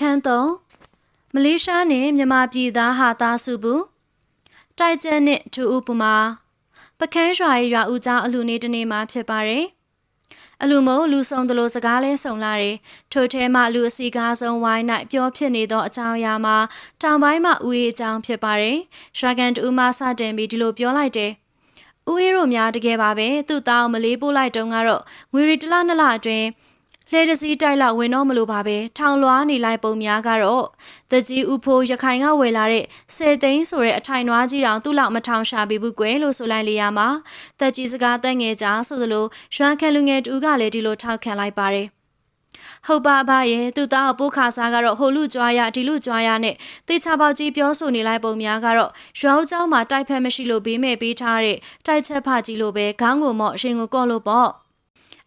အခန်း3မလေးရှားနှင့်မြန်မာပြည်သားဟာသားစုဘူးတိုက်ကျက်နှင့်ထူဥပမာပကန်းရွာရဲ့ရွာဦးကျောင်းအလူနေတနေ့မှာဖြစ်ပါတယ်အလူမို့လူဆောင်တလို့စကားလဲဆုံလာတယ်ထိုထဲမှလူအစီကားဆုံးဝိုင်း၌ပျော်ဖြစ်နေသောအကြောင်းအရာမှာတောင်ပိုင်းမှဦးအေးအကြောင်းဖြစ်ပါတယ်ရွှာကန်တူမှစတင်ပြီးဒီလိုပြောလိုက်တယ်ဦးအေးတို့များတကယ်ပါပဲသူ့သားကိုမလေးပို့လိုက်တုန်းကတော့ငွေရီတစ်လနှစ်လအတွင်း လှဲတစည်းတိုက်လောက်ဝင်တော့မလို့ပါပဲထောင်လွှားနေလိုက်ပုံများကတော့တကြီးဥဖိုးရခိုင်ကဝယ်လာတဲ့စေသိန်းဆိုတဲ့အထိုင်နွားကြီးတောင်သူ့လောက်မထောင်ရှာပေးဘူးကွယ်လို့ဆိုလိုက်လေရမှာတက်ကြီးစကားတက်ငယ်ကြဆိုသလိုရွှမ်းခံလူငယ်တူကလည်းဒီလိုထောက်ခံလိုက်ပါတယ်ဟုတ်ပါပါရဲ့သူ့သားကိုပိုးခါစားကတော့ဟိုလူကြွားရဒီလူကြွားရနဲ့တေချာပေါကြီးပြောဆိုနေလိုက်ပုံများကတော့ရွာဦးเจ้าမှာတိုက်ဖက်မရှိလို့ဘေးမဲ့ပေးထားတဲ့တိုက်ချက်ဖကြီးလိုပဲခေါင်းကိုမော့အရှင်ကိုကော့လို့ပေါ့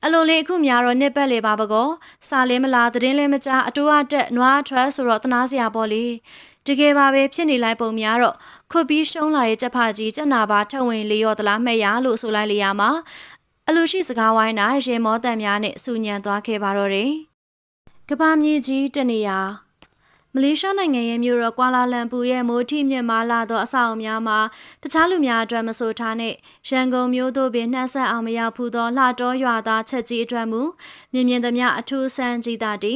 အလိုလေးအခုများတော့နှစ်ပတ်လေပါပကောစာလဲမလားသတင်းလဲမကြားအတူအတက်နွားထွက်ဆိုတော့တနာစရာပေါ့လေတကယ်ပါပဲဖြစ်နေလိုက်ပုံများတော့ခွတ်ပြီးရှုံးလာတဲ့ချက်ဖကြီးကျက်နာပါထက်ဝင်လေရောသလားမဲ့ရလို့ဆိုလိုက်လေရမှာအလူရှိစကားဝိုင်းတာရေမောတန်များနဲ့စူညံသွားခဲ့ပါတော့တယ်ကဘာမြေကြီးတနေရာ မလေးရှားနိုင်ငံရဲ့မြို့တော်ကွာလာလမ်ပူရဲ့မိုးထိမြင့်မားလာသောအဆောက်အဦများမှာတခြားလူများအတွက်မဆိုထားနဲ့ရန်ကုန်မြို့သို့ပင်နှက်ဆက်အောင်မရောက်ဖူးသောလှတော်ရွာသားချက်ကြီးအတွက်မူမြင်မြင်သမျှအထူးဆန်းကြီးတာတီ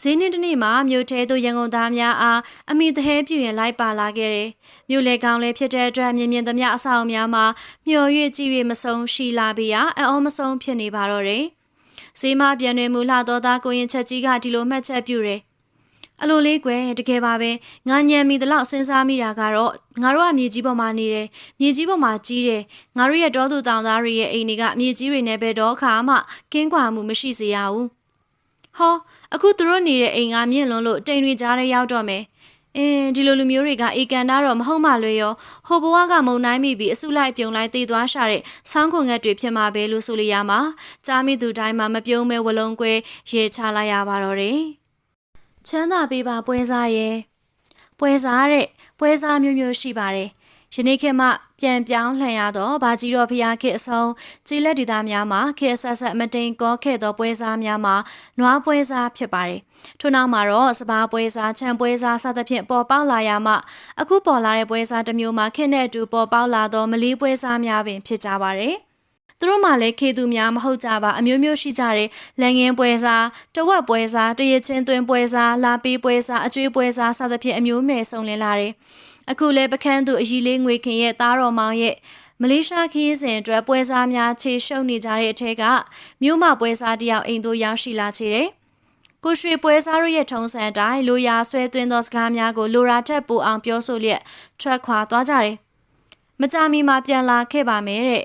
ဈေးနှင်းတစ်နေ့မှာမြို့ထဲသို့ရန်ကုန်သားများအားအမိသဟဲပြူရင်လိုက်ပါလာခဲ့တယ်။မြို့လေကောင်းလည်းဖြစ်တဲ့အတွက်မြင်မြင်သမျှအဆောက်အဦများမှာမျော်၍ကြည့်၍မဆုံးရှိလာပြီးရအအောမဆုံးဖြစ်နေပါတော့တယ်။ဈေးမပြန်တွင်မူလှတော်သားကိုရင်ချက်ကြီးကဒီလိုမှတ်ချက်ပြုတယ်။ အလိုလေးကွယ်တကယ်ပါပဲငါညံမိတလောက်စဉ်းစားမိတာကတော့ငါတို့ကမြေကြီးပေါ်မှာနေတယ်မြေကြီးပေါ်မှာကြီးတယ်ငါတို့ရဲ့တောသူတောင်သားတွေရဲ့အိမ်တွေကမြေကြီးတွေနဲ့ပဲတော့ခါမှကင်းကွာမှုမရှိစေရဘူးဟောအခုသူတို့နေတဲ့အိမ်ကမြင့်လွန်းလို့တိမ်တွေကြားထဲရောက်တော့မယ်အင်းဒီလိုလူမျိုးတွေကအေကန်တာတော့မဟုတ်မှလွယ်ရောဟိုဘဝကမုံနိုင်မိပြီးအစုလိုက်ပြုံလိုက်တည်သွားရှာတဲ့ဆောင်းခွန်ငတ်တွေဖြစ်မှာပဲလို့ဆိုလိုရမှာကြားမိသူတိုင်းမှာမပြုံးမဲဝလုံးကွဲရေချလိုက်ရပါတော့တယ် ချမ်းသာပေးပါပွဲစားရဲ့ပွဲစားတဲ့ပွဲစားမျိုးမျိုးရှိပါတယ်ယနေ့ခေတ်မှပြန်ပြောင်းလှန်ရသောဗာကြီးတော်ဖျားခေတ်အဆုံးကျေးလက်ဒေသများမှာခေတ်ဆက်ဆက်မတိန်ကောခဲ့သောပွဲစားများမှာနွားပွဲစားဖြစ်ပါတယ်။ထို့နောက်မှာတော့စပားပွဲစား၊ခြံပွဲစားစသဖြင့်ပေါ်ပေါက်လာရမှအခုပေါ်လာတဲ့ပွဲစားတစ်မျိုးမှာခေတ်နဲ့အတူပေါ်ပေါက်လာသောမလီပွဲစားများပင်ဖြစ်ကြပါတယ်။ သူတို့မှလည်းခေသူများမဟုတ်ကြပါအမျိုးမျိုးရှိကြတယ်လက်ငင်းပွဲစားတဝက်ပွဲစားတရချင်းသွင်းပွဲစားလာပေးပွဲစားအကျွေးပွဲစားစသဖြင့်အမျိုးမဲ့စုံလင်လာတယ်အခုလည်းပကန်းသူအကြီးလေးငွေခင်ရဲ့သားတော်မောင်ရဲ့မလေးရှားခီးစဉ်အတွက်ပွဲစားများခြေရှုပ်နေကြတဲ့အထက်ကမြို့မပွဲစားတယောက်အိမ်သို့ရောက်ရှိလာချေတယ်ကိုရွှေပွဲစားတို့ရဲ့ထုံးစံအတိုင်းလိုရာဆွဲသွင်းသောစကားများကိုလိုရာထက်ပိုအောင်ပြောဆိုလျက်ထွက်ခွာသွားကြတယ်။မကြမီမှာပြန်လာခဲ့ပါမယ်တဲ့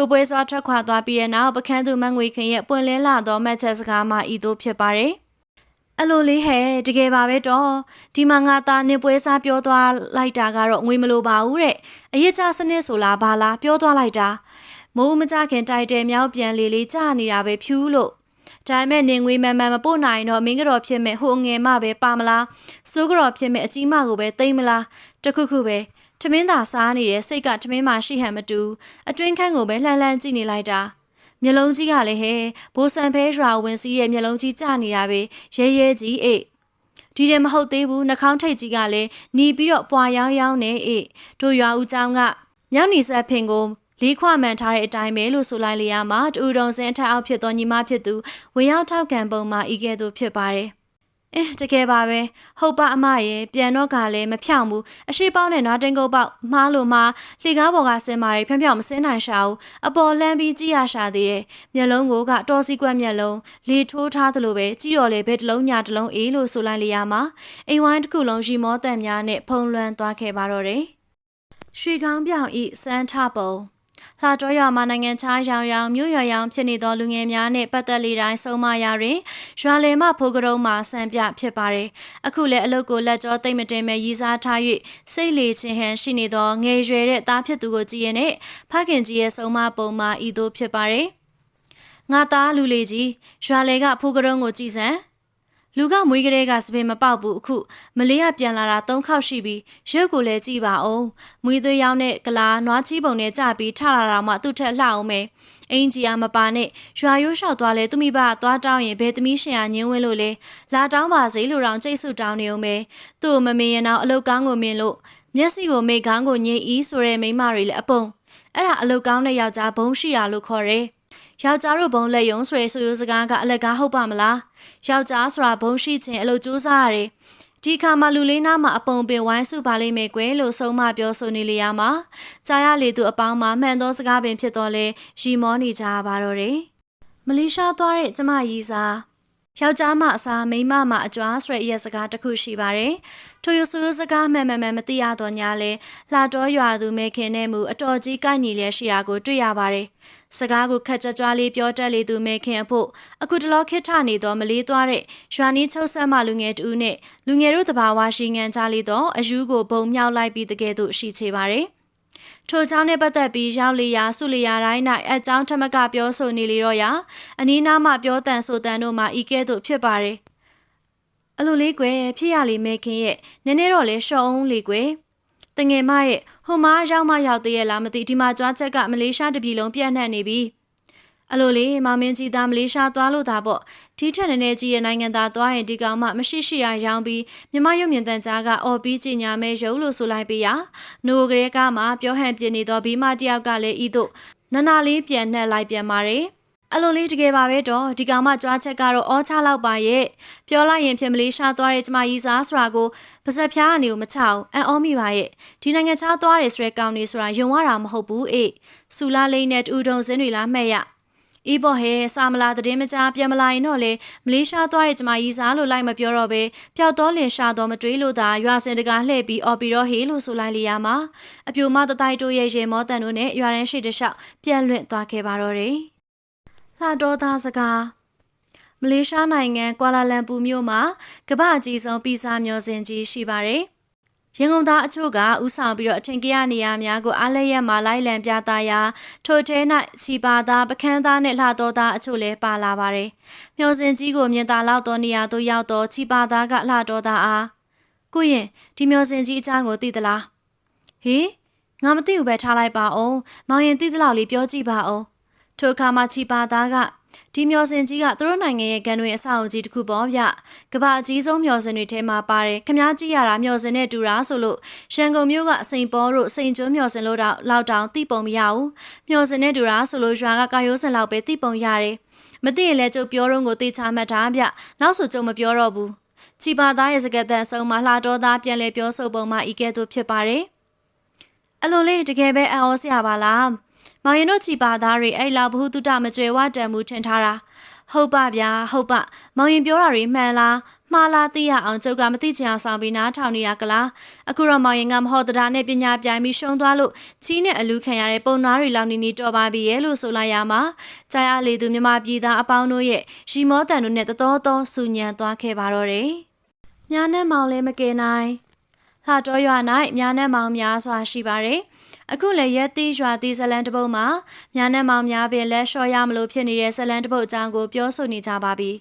ထိုပွဲစွာထွက်ခွာသွားပြီးတဲ့နောက်ပကန်းသူမငွေခင်ရဲ့ပွင့်လင်းလာသောမက်ချက်စကားမှဤသို့ဖြစ်ပါတယ်။အလိုလေးဟဲ့တကယ်ပါပဲတော့ဒီမှာငါသားနေပွဲစားပြောသွားလိုက်တာကတော့ငွေမလိုပါဘူးတဲ့အရေးချစနစ်ဆိုလားဘာလားပြောသွားလိုက်တာမိုးမကြခင်တိုက်တယ်မြောက်ပြန်လေးလေးကြာနေတာပဲဖြူးလို့ဒါပေမဲ့နေငွေမှန်မှန်မပို့နိုင်တော့မင်းကတော့ဖြစ်မဲ့ဟိုငယ်မပဲပါမလားစိုးကတော့ဖြစ်မဲ့အကြီးမကိုပဲသိမ့်မလားတခုခုပဲ ထမင်းသာစားနေတဲ့စိတ်ကထမင်းမှရှိဟန်မတူအတွင်းခန်းကိုပဲလှမ်းလှမ်းကြည့်နေလိုက်တာမျက်လုံးကြီးကလည်းဟဲဘိုးဆန်ဖဲရွာဝင်စီးရဲ့မျက်လုံးကြီးကျနေတာပဲရဲရဲကြီးအေးဒီတယ်မဟုတ်သေးဘူးနှာခေါင်းထိတ်ကြီးကလည်းหนีပြီးတော့ပွာရောင်းရောင်းနေအေးတို့ရွာဦးကျောင်းကမြောက်နီဆက်ဖင်ကိုလေးခွမှန်ထားတဲ့အတိုင်းပဲလို့ဆိုလိုက်လေရမှာတူတုံစင်အထက်အောက်ဖြစ်သောညီမဖြစ်သူဝေရောက်ထောက်ခံပုံမှာဤကဲ့သို့ဖြစ်ပါတယ် အင်းတကယ်ပါပဲဟုတ်ပါအမရဲ့ပြန်တော့ကလည်းမဖြောင်ဘူးအရှိပေါင်းနဲ့နွားတင်းကုတ်ပေါက်မှားလို့မှားလှေကားပေါ်ကဆင်းမာတွေဖြောင်ဖြောင်မစင်းနိုင်ရှာဘူးအပေါ်လန်းပြီးကြည့်ရရှာသေးတယ်မျက်လုံးကိုကတော်စီကွက်မျက်လုံးလေထိုးထားသလိုပဲကြည့်ရော်လေဘဲတလုံးညာတလုံးအေးလို့ဆိုလိုက်လေရမှာအိမ်ဝိုင်းတစ်ခုလုံးရီမောတန်များနဲ့ဖုံလွှမ်းသွားခဲ့ပါတော့တယ်ရွှေကောင်းပြောင်ဤစမ်းထပုံ လှတော်ရွာမှာနိုင်ငံခြားရောင်ရောင်မြို့ရွာရောင်ဖြစ်နေသောလူငယ်များနဲ့ပတ်သက်လေတိုင်းဆုံးမရာတွင်ရွာလယ်မှဖိုးကရုံးမှာဆံပြဖြစ်ပါတယ်။အခုလည်းအလုတ်ကိုလက်ကြောသိမ့်မတင်မဲ့ရည်စားထား၍စိတ်လေချင်းဟန်ရှိနေသောငယ်ရွယ်တဲ့သားဖြစ်သူကိုကြည်ရင်နဲ့ဖခင်ကြီးရဲ့ဆုံးမပုံမှာဤသို့ဖြစ်ပါတယ်။ငါသားလူလေးကြီးရွာလယ်ကဖိုးကရုံးကိုကြည်စံ လူကမွေးကလေးကစပင်မပေါက်ဘူးအခုမလေးကပြန်လာတာ၃ခေါက်ရှိပြီးရုပ်ကိုလည်းကြည့်ပါအောင်မွေးသွေးရောင်းတဲ့ကလာနွားချီပုံနဲ့ကြပြီးထလာတာမှသူ့ထက်လှအောင်မယ်အင်ဂျီယာမပါနဲ့ရွာရိုးလျှောက်သွားလဲသူမိဘသွားတောင်းရင်ဘယ်သမီးရှင်အားညင်းဝင်းလို့လဲလာတောင်းပါစေလို့တောင်ကြိတ်ဆုတောင်းနေအောင်ပဲသူ့ကိုမမင်းရင်တော့အလုတ်ကောင်းကိုမြင်လို့မျက်စိကိုမိတ်ကောင်းကိုညင်ဤဆိုတဲ့မိန်းမတွေလည်းအပုံအဲ့ဒါအလုတ်ကောင်းတဲ့ယောက်ျားဘုံရှိရလို့ခေါ်တယ် ယောက်ျားတို့ဘုံလက်ယုံဆိုရဲဆိုရိုးစကားကအလက်ကားဟုတ်ပါမလားယောက်ျားဆိုတာဘုံရှိခြင်းအလုပ်ကြိုးစားရတယ်ဒီခါမှလူလေးနားမှာအပုံပင်ဝိုင်းစုပါလိမ့်မယ်ကွယ်လို့ဆုံးမပြောဆိုနေလေရမှာကြားရလေသူအပေါင်းမှာမှန်သောစကားပင်ဖြစ်တော်လဲရီမောနေကြပါတော့တယ်မလေးရှားသွားတဲ့ကျမရီစာယောက်ျားမအစားမိန်းမမအကြွားဆိုတဲ့ရက်စကားတစ်ခုရှိပါတယ်။ထိုရဆူစကားမှန်မှန်မှန်မသိရတော့ညာလဲလှတော်ရွာသူမဲခင်နဲ့မူအတော်ကြီးကိုက်ညီလျက်ရှိရာကိုတွေ့ရပါတယ်။ စကားကိုခက်ကြွကြွလေးပြောတတ်လေသူမဲခင်အဖို့အခုတလောခစ်ထနေသောမလေးသွားတဲ့ရွာနီးချုပ်ဆက်မှလူငယ်တူနဲ့လူငယ်တို့တဘာဝရှိငန်းကြလေသောအယူကိုပုံမြောက်လိုက်ပြီးတကယ်သို့ရှိချေပါရယ်ထိုကြောင့်နဲ့ပတ်သက်ပြီးရောက်လေရာစုလေရာတိုင်း၌အကြောင်းထမကပြောဆိုနေလေတော့ရာအနီးနားမှပြောတန်ဆိုတန်တို့မှဤကဲ့သို့ဖြစ်ပါရယ်အလိုလေးကွယ်ဖြစ်ရလေမဲခင်ရဲ့နည်းနည်းတော့လဲရှော့အောင်လေကွယ် တငယ်မရဲ့ဟိုမားရောက်မှရောက်သေးရဲ့လားမသိဒီမှာကြွားချက်ကမလေးရှားတပြည်လုံးပြန့်နှံ့နေပြီအလိုလေးမမင်းကြီးသားမလေးရှားသွားလို့သာပေါ့ဒီထက်နည်းနည်းကြီးရဲ့နိုင်ငံသားသွားရင်ဒီကောင်မှမရှိရှိရရောင်းပြီးမြမရုပ်မြင်တန်ကြားကအော်ပြီးကြီးညာမဲရုပ်လို့ဆိုလိုက်ပေးရနိုဂရဲကမှပြောဟန်ပြနေတော့ဘီမတယောက်ကလည်းဤသို့နနာလေးပြန်နှက်လိုက်ပြန်ပါတယ် အလိုလေးတကယ်ပါပဲတော့ဒီကောင်မကြွားချက်ကတော့အောချလောက်ပါရဲ့ပြောလိုက်ရင်ဖြစ်မလေးရှားသွားတဲ့ကျမကြီးစားဆိုတာကိုပါဇက်ဖျားအနေကိုမချအောင်အံ့ဩမိပါရဲ့ဒီနိုင်ငံခြားသွားတယ်ဆိုတဲ့ကောင်နေဆိုတာယုံရတာမဟုတ်ဘူးအေးစူလာလိမ့်နဲ့တူတုံစင်းတွေလားမှဲ့ရအေးပေါ်ဟဲစာမလာတည်င်းမကြပြန်မလာရင်တော့လေမလေးရှားသွားတဲ့ကျမကြီးစားလို့လိုက်မပြောတော့ပဲပျောက်တော့လင်ရှာတော့မတွေးလို့သာရွာစင်တကာလှည့်ပြီးအော်ပီတော့ဟေးလို့ဆိုလိုက်လျာမှာအပြိုမတတိုက်တို့ရဲ့ရေမောတန်တို့နဲ့ရွာရန်ရှိတလျှောက်ပြန်လွင့်သွားခဲ့ပါတော့တယ် လှတော်သားစကားမလေးရှားနိုင်ငံကွာလာလမ်ပူမြို့မှာကမ္ဘာအကြီးဆုံးပီဇာမျောစင်ကြီးရှိပါတယ်ရန်ကုန်သားအချို့ကဥဆောင်ပြီးတော့အထင်ကြီးရနေရများကိုအားလည်းရမှာလိုက်လံပြသရာထိုထဲ၌စီပါသားပကန်းသားနဲ့လှတော်သားအချို့လည်းပါလာပါတယ်။မျောစင်ကြီးကိုမြင်သာလောက်သောနေရာသို့ရောက်တော့ချီပါသားကလှတော်သားအားကိုရင်ဒီမျောစင်ကြီးအချောင်းကိုသိသလား။ဟေးငါမသိဘူးပဲထားလိုက်ပါအောင်။မောင်ရင်သိသလောက်လေးပြောကြည့်ပါအောင်။ ထိုအခါမှာချီပါသားကဒီမျောစင်ကြီးကသူတို့နိုင်ငံရဲ့ကန်တွင်အဆောက်အဦကြီးတစ်ခုပေါ့ဗျကဘာအကြီးဆုံးမျောစင်တွေထဲမှာပါတယ်ခမားကြည့်ရတာမျောစင်နဲ့တူတာဆိုလို့ရှန်ကုန်မြို့ကအစိန်ပေါ်တို့စိန်ကျွန်းမျောစင်လို့တော့လောက်တောင်သိပုံမရဘူးမျောစင်နဲ့တူတာဆိုလို့ရွာကကာယိုးစင်လောက်ပဲသိပုံရတယ်မသိရင်လည်းကျုပ်ပြောတော့ကိုသိချမှတ်ထားဗျနောက်ဆိုကျုပ်မပြောတော့ဘူးချီပါသားရဲ့စကားတန်အဆုံးမှာလှတော်သားပြန်လဲပြောဆိုပုံမှာဤကဲ့သို့ဖြစ်ပါတယ်အလိုလေးတကယ်ပဲအံ့ဩစရာပါလား မောင်ရင်တို့ချီပါသားတွေအဲ့လောက်ဘ ഹു တုတမကြွယ်ဝတန်မှုထင်ထားတာဟုတ်ပါဗျာဟုတ်ပါမောင်ရင်ပြောတာတွေမှန်လားမှားလားသိရအောင်ကျုပ်ကမသိချင်အောင်ဆောင်ပြီးနားထောင်နေတာကလားအခုတော့မောင်ရင်ကမဟောတရားနဲ့ပညာပြိုင်ပြီးရှုံးသွားလို့ချီးနဲ့အလူခံရတဲ့ပုံနာတွေလောက်နီနီတော်ပါပြီရဲ့လို့ဆိုလိုက်ရမှာကြာရလေသူမြမပြည်သားအပေါင်းတို့ရဲ့ရီမောတန်တို့နဲ့တတော်တော်ဆူညံသွားခဲ့ပါတော့တယ်ညာနဲ့မောင်လည်းမကယ်နိုင်လှတော်ရွာ၌ညာနဲ့မောင်များစွာရှိပါတယ် အခုလည်းရက်သီးရွာသီးဇလန်တပုတ်မှာညာနဲ့မောင်များပင်လက်လျှော့ရမလို့ဖြစ်နေတဲ့ဇလန်တပုတ်အကြောင်းကိုပြောဆိုနေကြပါပြီ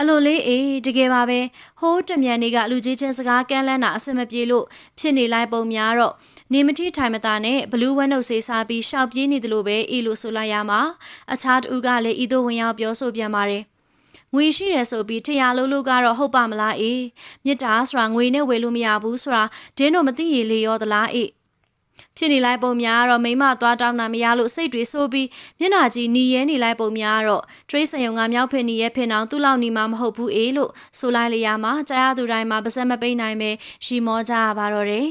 အလိုလေးအေးတကယ်ပါပဲဟိုးတမြန်နေကလူကြီးချင်းစကားကမ်းလန်းတာအဆင်မပြေလို့ဖြစ်နေလိုက်ပုံများတော့နေမတိထိုင်မသားနဲ့ဘလူးဝန်းနှုတ်ဆေးစားပြီးရှောက်ပြေးနေတယ်လို့ပဲအေးလို့ဆိုလိုက်ရမှာအခြားတူကလည်းဤသို့ဝင်ရောက်ပြောဆိုပြန်ပါတယ်ငွေရှိတယ်ဆိုပြီးထရာလို့လို့ကတော့ဟုတ်ပါမလားအေးမြစ်တာဆိုတာငွေနဲ့ဝယ်လို့မရဘူးဆိုတာဒင်းတို့မသိရလေရောသလားအေး ဖြစ်နေလိုက်ပုံများတော့မိမသွားတောင်းတာမရလို့စိတ်တွေဆိုးပြီးမျက်နှာကြီးหนีရဲနေလိုက်ပုံများတော့တရိတ်ဆန်ယုံကမြောက်ဖင်နေရဲ့ဖင်အောင်သူ့လောက်နေမှာမဟုတ်ဘူးအေးလို့ဆိုလိုက်လေရမှာကြားရသူတိုင်းမှာပါစက်မပိတ်နိုင်ပဲရှီမောကြရပါတော့တယ်